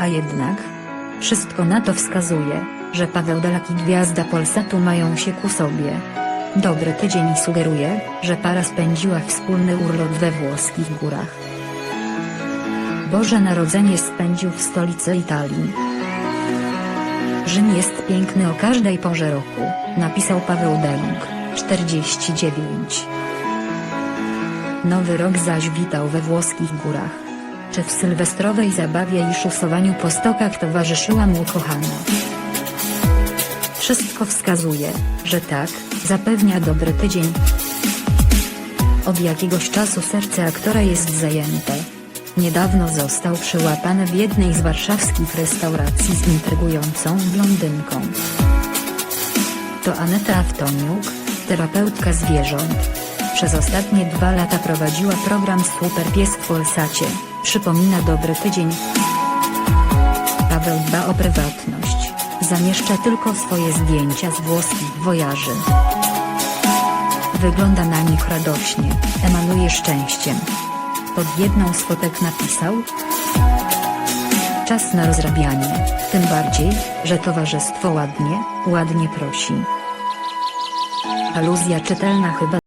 A jednak, wszystko na to wskazuje, że Paweł Delak i gwiazda Polsatu mają się ku sobie. Dobry tydzień sugeruje, że para spędziła wspólny urlop we włoskich górach. Boże Narodzenie spędził w stolicy Italii. Rzym jest piękny o każdej porze roku, napisał Paweł Deluk, 49. Nowy rok zaś witał we włoskich górach. Czy w sylwestrowej zabawie i szusowaniu po stokach towarzyszyła mu kochana? Wszystko wskazuje, że tak, zapewnia dobry tydzień. Od jakiegoś czasu serce aktora jest zajęte. Niedawno został przyłapany w jednej z warszawskich restauracji z intrygującą blondynką. To Aneta Awtoniuk, terapeutka zwierząt. Przez ostatnie dwa lata prowadziła program Super Pies w Polsacie, przypomina Dobry Tydzień. Paweł dba o prywatność, zamieszcza tylko swoje zdjęcia z włoskich wojaży. Wygląda na nich radośnie, emanuje szczęściem. Pod jedną z fotek napisał Czas na rozrabianie, tym bardziej, że towarzystwo ładnie, ładnie prosi. Aluzja czytelna chyba